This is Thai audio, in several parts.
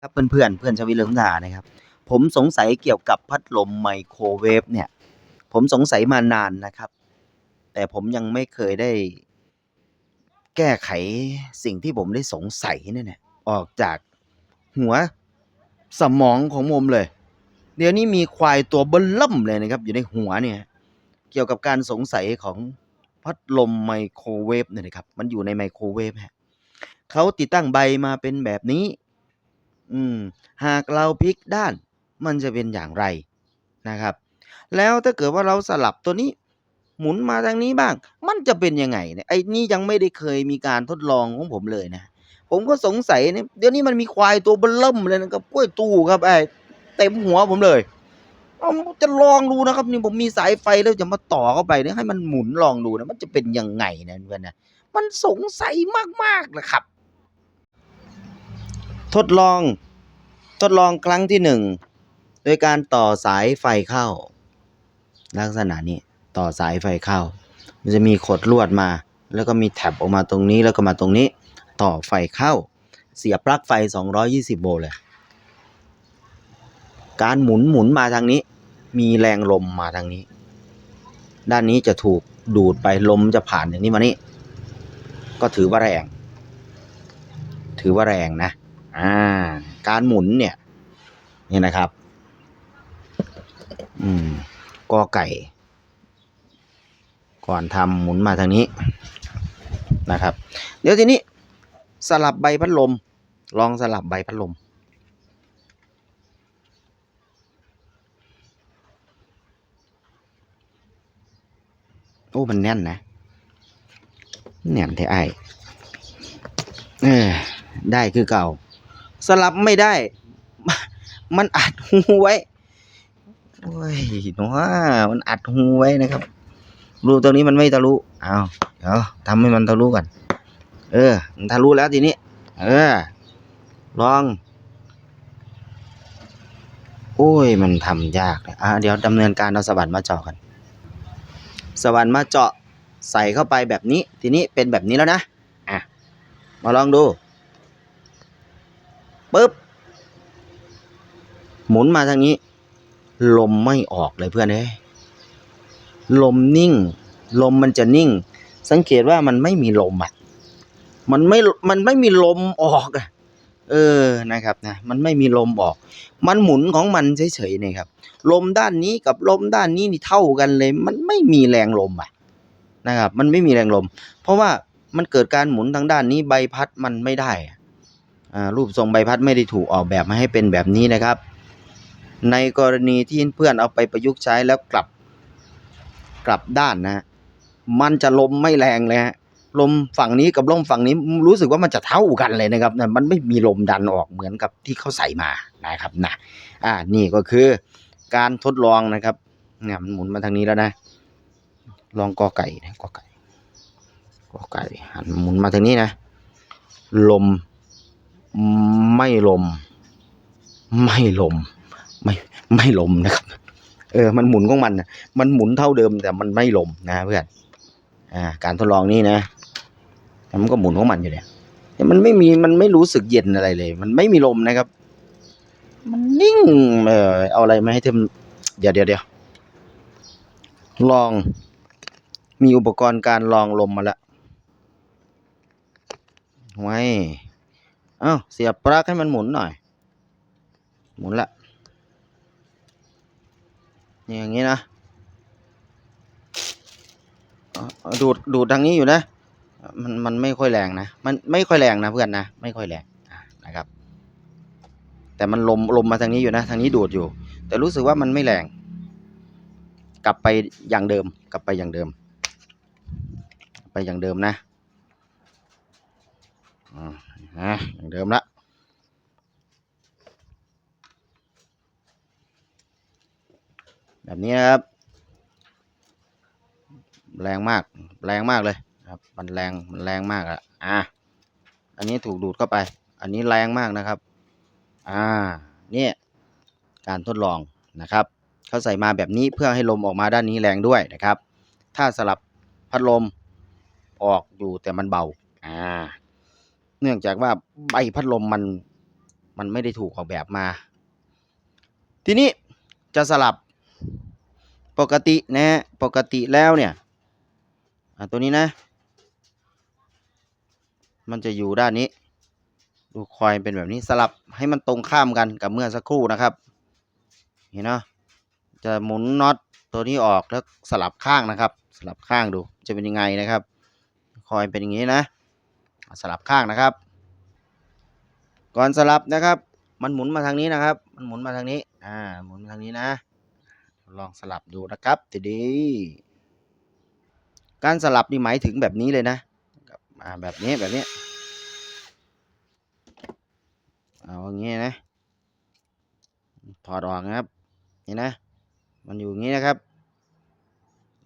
ครับเพื่อนๆเพื่อนชวิเลิมทานะครับ ผมสงสัยเกี่ยวกับพัดลมไมโครเวฟเนี่ย ผมสงสัยมานานนะครับ แต่ผมยังไม่เคยได้ แก้ไขสิ่งที่ผมได้สงสัยเนี่ยนะออกจากหัวสมองของผมเลย เดี๋ยวนี้มีควายตัวเบิ้ลล่มเลยนะครับ อยู่ในหัวเนี่ย เกี่ยวกับการสงสัยของพัดลมไมโครเวฟเนี่ยนะครับ มันอยู่ในไมโครเวฟฮะเขาติดตั้งใบมาเป็นแบบนี้ อืม หากเราพลิกด้านมันจะเป็นอย่างไรนะครับ แล้วถ้าเกิดว่าเราสลับตัวนี้ หมุนมาทางนี้บ้าง มันจะเป็นยังไงเนี่ยไอ้นี่ยังไม่ได้เคยมีการทดลองของผมเลยนะ ผมก็สงสัยเนี่ยเดี๋ยวนี้มันมีควายตัวเบิ่มเริ่มเลยนะครับกล้วยตู้ครับไอ้เต็มหัวผมเลยเอาจะลองดูนะครับนี่ผมมีสายไฟแล้วจะมาต่อเข้าไปเนี่ยให้มันหมุนลองดูนะมันจะเป็นยังไงนะเพื่อนนะมันสงสัยมากๆเลยครับ ทดลอง ทดลองครั้งที่หนึ่งโดยการต่อสายไฟเข้า ลักษณะนี้ต่อสายไฟเข้า มันจะมีขดลวดมา แล้วก็มีแท็บออกมาตรงนี้แล้วก็มาตรงนี้ ต่อไฟเข้า เสียบปลั๊กไฟ 220 โวลต์เลยการหมุนหมุนมาทางนี้ มีแรงลมมาทางนี้ ด้านนี้จะถูกดูดไปลมจะผ่านอย่างนี้มานี่ก็ถือว่าแรง ถือว่าแรงนะ อ่า การหมุนเนี่ยนี่นะครับ อืมกอไก่ ก่อนทำหมุนมาทางนี้นะครับ เดี๋ยวทีนี้สลับใบพัดลม ลองสลับใบพัดลม โอ้ มันแน่นนะ แน่นแท้ไอ้เออได้คือเก่า สลับไม่ได้ มันอัดหูไว้โอ้ยเนามันอัดหูไว้นะครับ รูตรงนี้มันไม่ทะลุเอาเดี๋ยวทำให้มันทะลุก่อนเออ มันทะลุแล้วทีนี้ เออ ลอง โอ้ย มันทำยากเลยอะเดี๋ยวดำเนินการเอาสว่านมาเจาะกันสว่านมาเจาะใส่เข้าไปแบบนี้ ทีนี้เป็นแบบนี้แล้วนะ อะ มาลองดู ปึ๊บ หมุนมาทางนี้ ลมไม่ออกเลยเพื่อนเอ้ยลมนิ่ง ลมมันจะนิ่ง สังเกตว่ามันไม่มีลมอะ มันไม่ มันไม่มีลมออกอะ เออ นะครับนะ มันไม่มีลมออก มันหมุนของมันเฉยๆเนี่ยครับ ลมด้านนี้กับลมด้านนี้นี่เท่ากันเลย มันไม่มีแรงลมอะ นะครับ มันไม่มีแรงลม เพราะว่ามันเกิดการหมุนทางด้านนี้ใบพัดมันไม่ได้อะอ่า รูปทรงใบพัดไม่ได้ถูกออกแบบมาให้เป็นแบบนี้นะครับ ในกรณีที่เพื่อนเอาไปประยุกต์ใช้แล้วกลับกลับด้านนะมันจะลมไม่แรงเลยฮะลมฝั่งนี้กับลมฝั่งนี้รู้สึกว่ามันจะเท่ากันเลยนะครับนะมันไม่มีลมดันออกเหมือนกับที่เขาใส่มานะครับนะอ่านี่ก็คือการทดลองนะครับเนี่ยมันหมุนมาทางนี้แล้วนะ ลองกอไก่นะกอไก่กอไก่หันหมุนมาทางนี้นะ ลม ไม่ลม ไม่ลม ไม่ไม่ลมนะครับ เออ มันหมุนของมันนะมันหมุนเท่าเดิมแต่มันไม่ลมนะเพื่อนอ่า การทดลองนี้นะมันก็หมุนของมันอยู่เนี่ยมันไม่มีมันไม่รู้สึกเย็นอะไรเลย มันไม่มีลมนะครับ มันนิ่ง เออเอาอะไรมาให้เทมเดี๋ยวเดี๋ยวเดี๋ยวลอง มีอุปกรณ์การลองลมมาแล้วไว้ อ้าเสียบปลั๊กให้มันหมุนหน่อย หมุนละนี่อย่างนี้นะ ดูดดูดทางนี้อยู่นะ มันมันไม่ค่อยแรงนะ มันไม่ค่อยแรงนะเพื่อนนะ ไม่ค่อยแรงนะครับ แต่มันลมลมมาทางนี้อยู่นะ ทางนี้ดูดอยู่ แต่รู้สึกว่ามันไม่แรง กลับไปอย่างเดิม กลับไปอย่างเดิม ไปอย่างเดิมนะอ่า อะอย่างเดิมละแบบนี้นะครับ แรงมาก แรงมากเลยครับมันแรงมันแรงมากอะอะอันนี้ถูกดูดเข้าไป อันนี้แรงมากนะครับ อ่าเนี่ยการทดลองนะครับเขาใส่มาแบบนี้เพื่อให้ลมออกมาด้านนี้แรงด้วยนะครับ ถ้าสลับพัดลมออกอยู่แต่มันเบา อ่า เนื่องจากว่าใบพัดลมมันมันไม่ได้ถูกออกแบบมา ทีนี้จะสลับปกตินะฮะปกติแล้วเนี่ยตัวนี้นะ มันจะอยู่ด้านนี้ ดูคอยเป็นแบบนี้สลับให้มันตรงข้ามกันกับเมื่อสักครู่นะครับ เห็นเนาะจะหมุนน็อตตัวนี้ออกแล้วสลับข้างนะครับ สลับข้างดูจะเป็นยังไงนะครับ คอยเป็นอย่างนี้นะ สลับข้างนะครับ ก่อนสลับนะครับ มันหมุนมาทางนี้นะครับ มันหมุนมาทางนี้ อ่า หมุนมาทางนี้นะ ลองสลับดูนะครับทีดีการสลับนี่หมายถึงแบบนี้เลยนะอ่าแบบนี้แบบนี้ เอาอย่างงี้นะถอดออกนะครับ นี่นะ มันอยู่อย่างนี้นะครับ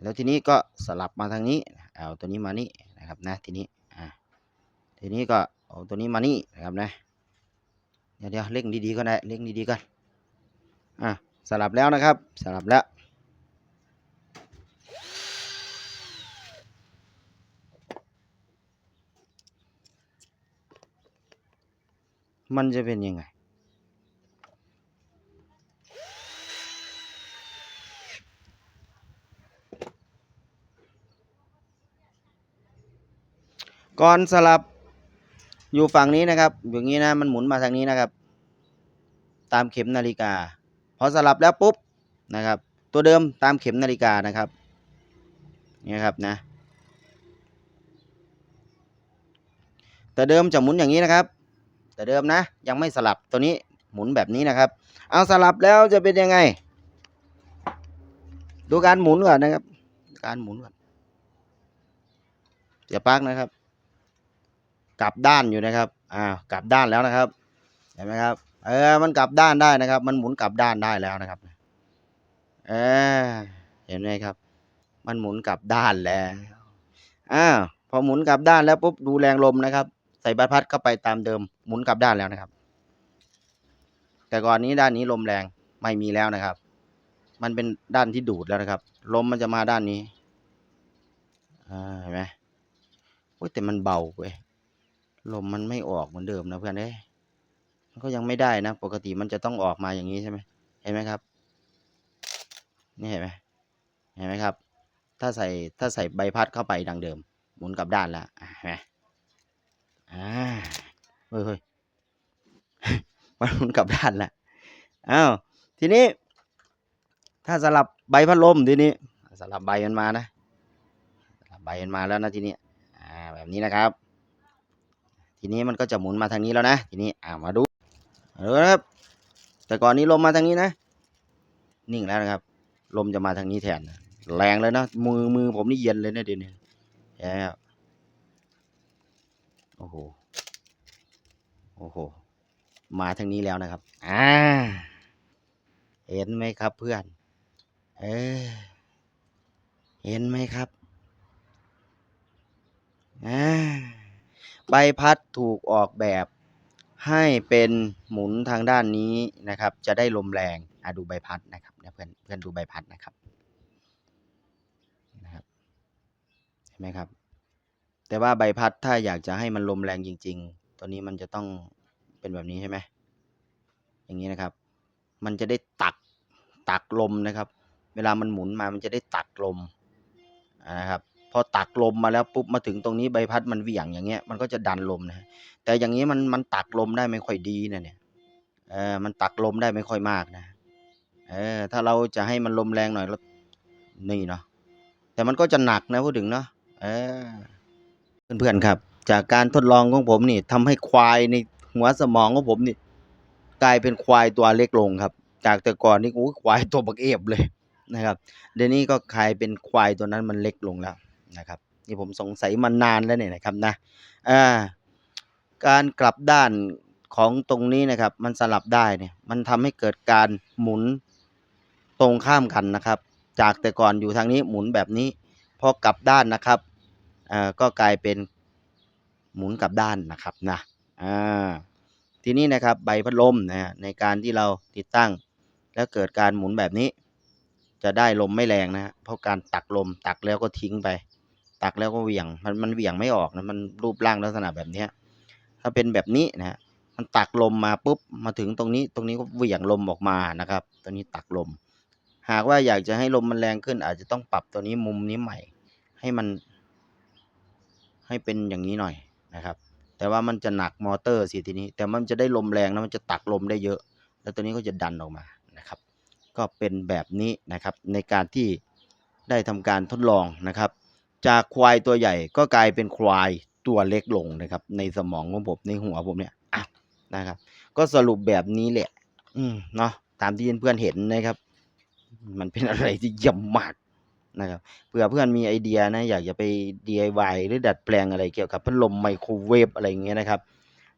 แล้วทีนี้ก็สลับมาทางนี้ เอาตัวนี้มานี่นะครับนะทีนี้ ทีนี้ก็เอาตัวนี้มานี่นะครับนะเดี๋ยวเดี๋ยวเร่งดีๆก็ได้เร่งดีๆก่อนอะสลับแล้วนะครับ สลับแล้วมันจะเป็นยังไง ก่อนสลับ อยู่ฝั่งนี้นะครับอย่างนี้นะมันหมุนมาทางนี้นะครับ ตามเข็มนาฬิกา พอสลับแล้วปุ๊บนะครับ ตัวเดิมตามเข็มนาฬิกานะครับนี่ครับนะ แต่เดิมจะหมุนอย่างนี้นะครับ แต่เดิมนะ ยังไม่สลับตัวนี้หมุนแบบนี้นะครับ เอาสลับแล้วจะเป็นยังไง ดูการหมุนก่อนนะครับ การหมุนก่อนเสียปลั๊กนะครับ กลับด้านอยู่นะครับอ่ากลับด้านแล้วนะครับ เห็นไหมครับ เออ มันกลับด้านได้นะครับ มันหมุนกลับด้านได้แล้วนะครับ เออ เห็นไหมครับ มันหมุนกลับด้านแล้วอ้าพอหมุนกลับด้านแล้วปุ๊บดูแรงลมนะครับ ใส่ใบพัดเข้าไปตามเดิม หมุนกลับด้านแล้วนะครับ แต่ก่อนนี้ด้านนี้ลมแรงไม่มีแล้วนะครับ มันเป็นด้านที่ดูดแล้วนะครับ ลมมันจะมาด้านนี้อ่าเห็นไหมโอ้ยแต่มันเบาเว้ย ลมมันไม่ออกเหมือนเดิมนะเพื่อนเอ้ยมันก็ยังไม่ได้นะ ปกติมันจะต้องออกมาอย่างนี้ใช่ไหมเห็นไหมครับ นี่เห็นไหมเห็นไหมครับ ถ้าใส่ถ้าใส่ใบพัดเข้าไปดังเดิม หมุนกลับด้านแล้วอะเห็นไหมอ่าเฮ้ยเฮ้ยมันหมุนกลับด้านแล้วอ้าวทีนี้ ถ้าสลับใบพัดลมทีนี้สลับใบมันมานะสลับใบมันมาแล้วนะทีนี้อ่าแบบนี้นะครับ ทีนี้มันก็จะหมุนมาทางนี้แล้วนะ ทีนี้อ่ามาดูเอาดูนะครับ แต่ก่อนนี้ลมมาทางนี้นะ นิ่งแล้วนะครับ ลมจะมาทางนี้แทน แรงเลยนะ มือมือผมนี่เย็นเลยนะเดี๋ยวนี้เห็นไหมครับโอ้โหโอ้โหมาทางนี้แล้วนะครับ อ่า เห็นไหมครับเพื่อน เออ เห็นไหมครับ อ่า ใบพัดถูกออกแบบให้เป็นหมุนทางด้านนี้นะครับ จะได้ลมแรงอะดูใบพัดนะครับเพื่อนเพื่อนดูใบพัดนะครับนะครับเห็นไหมครับ แต่ว่าใบพัดถ้าอยากจะให้มันลมแรงจริง ๆ ตัวนี้มันจะต้องเป็นแบบนี้ใช่ไหมอย่างนี้นะครับ มันจะได้ตักตักลมนะครับ เวลามันหมุนมามันจะได้ตักลมนะครับ พอตักลมมาแล้วปุ๊บมาถึงตรงนี้ใบพัดมันเหวี่ยงอย่างเงี้ยมันก็จะดันลมนะแต่อย่างนี้มันมันตักลมได้ไม่ค่อยดีนะเนี่ยเออมันตักลมได้ไม่ค่อยมากนะเออถ้าเราจะให้มันลมแรงหน่อยแล้วนี่เนาะแต่มันก็จะหนักนะพูดถึงเนาะเออเพื่อนๆครับ จากการทดลองของผมนี่ทำให้ควายในหัวสมองของผมนี่กลายเป็นควายตัวเล็กลงครับ จากแต่ก่อนนี่โอ้ควายตัวบักเอฟเลยนะครับเดี๋ยวนี้ก็กลายเป็นควายตัวนั้นมันเล็กลงแล้ว นะครับนี่ผมสงสัยมานานแล้วเนี่ยนะครับนะอ่าการกลับด้านของตรงนี้นะครับ มันสลับได้เนี่ยมันทำให้เกิดการหมุนตรงข้ามกันนะครับ จากแต่ก่อนอยู่ทางนี้หมุนแบบนี้พอกลับด้านนะครับอ่าก็กลายเป็นหมุนกลับด้านนะครับนะอ่าทีนี้นะครับใบพัดลมนะฮะในการที่เราติดตั้ง แล้วเกิดการหมุนแบบนี้ จะได้ลมไม่แรงนะฮะเพราะการตักลมตักแล้วก็ทิ้งไป ตักแล้วก็เหวี่ยง มันมันเหวี่ยงไม่ออกนะมันรูปร่างลักษณะแบบเนี้ยถ้าเป็นแบบนี้นะฮะมันตักลมมาปุ๊บมาถึงตรงนี้ตรงนี้ก็เหวี่ยงลมออกมานะครับตัวนี้ตักลม หากว่าอยากจะให้ลมมันแรงขึ้น อาจจะต้องปรับตัวนี้มุมนี้ใหม่ ให้มัน ให้เป็นอย่างนี้หน่อยนะครับ แต่ว่ามันจะหนักมอเตอร์สิทีนี้ แต่มันจะได้ลมแรงแล้วมันจะตักลมได้เยอะ แล้วตัวนี้ก็จะดันออกมานะครับ ก็เป็นแบบนี้นะครับในการที่ได้ทำการทดลองนะครับ จากควายตัวใหญ่ก็กลายเป็นควายตัวเล็กลงนะครับ ในสมองของผมในหัวผมเนี่ยอะนะครับ ก็สรุปแบบนี้แหละ อืมเนาะตามที่เพื่อนเห็นนะครับ มันเป็นอะไรที่เยี่ยมมากนะครับเผื่อเพื่อนมีไอเดียนะ อยากจะไป DIY หรือดัดแปลงอะไรเกี่ยวกับพัดลมไมโครเวฟอะไรเงี้ยนะครับ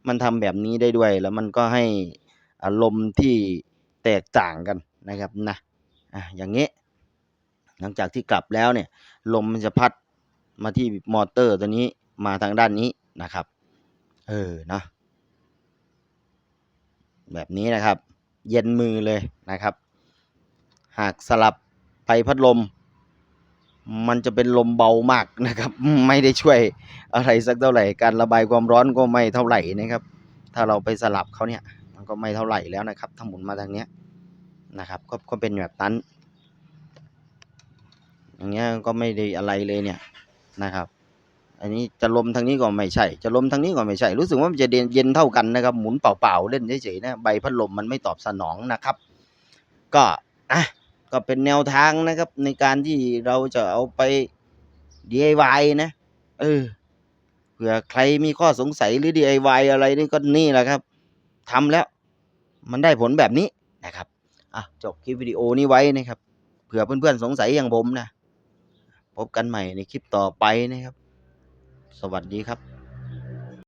มันทำแบบนี้ได้ด้วย แล้วมันก็ให้อารมณ์ที่แตกต่างกันนะครับนะอะอย่างนี้ หลังจากที่กลับแล้วเนี่ย ลมมันจะพัด มาที่มอเตอร์ตัวนี้มาทางด้านนี้นะครับ เออนะแบบนี้นะครับ เย็นมือเลยนะครับ หากสลับไปพัดลม มันจะเป็นลมเบามากนะครับ ไม่ได้ช่วยอะไรสักเท่าไหร่ การระบายความร้อนก็ไม่เท่าไหร่นะครับ ถ้าเราไปสลับเขาเนี่ย มันก็ไม่เท่าไหร่แล้วนะครับ ถ้าหมุนมาทางเนี้ยนะครับ ก็ก็เป็นแบบนั้นอย่างเงี้ยก็ไม่ได้อะไรเลยเนี่ย นะครับ อันนี้จะลมทางนี้ก็ไม่ใช่ จะลมทางนี้ก็ไม่ใช่ รู้สึกว่ามันจะเย็นเย็นเท่ากันนะครับ หมุนเปล่าๆเล่นเฉยๆนะใบพัดลมมันไม่ตอบสนองนะครับ ก็อะก็เป็นแนวทางนะครับ ในการที่เราจะเอาไป DIY นะ เออเผื่อใครมีข้อสงสัยหรือ DIY อะไรนี่ก็นี่แหละครับทำแล้ว มันได้ผลแบบนี้นะครับอะจบคลิปวิดีโอนี้ไว้นะครับ เผื่อเพื่อนๆสงสัยอย่างผมนะ พบกันใหม่ในคลิปต่อไปนะครับ สวัสดีครับ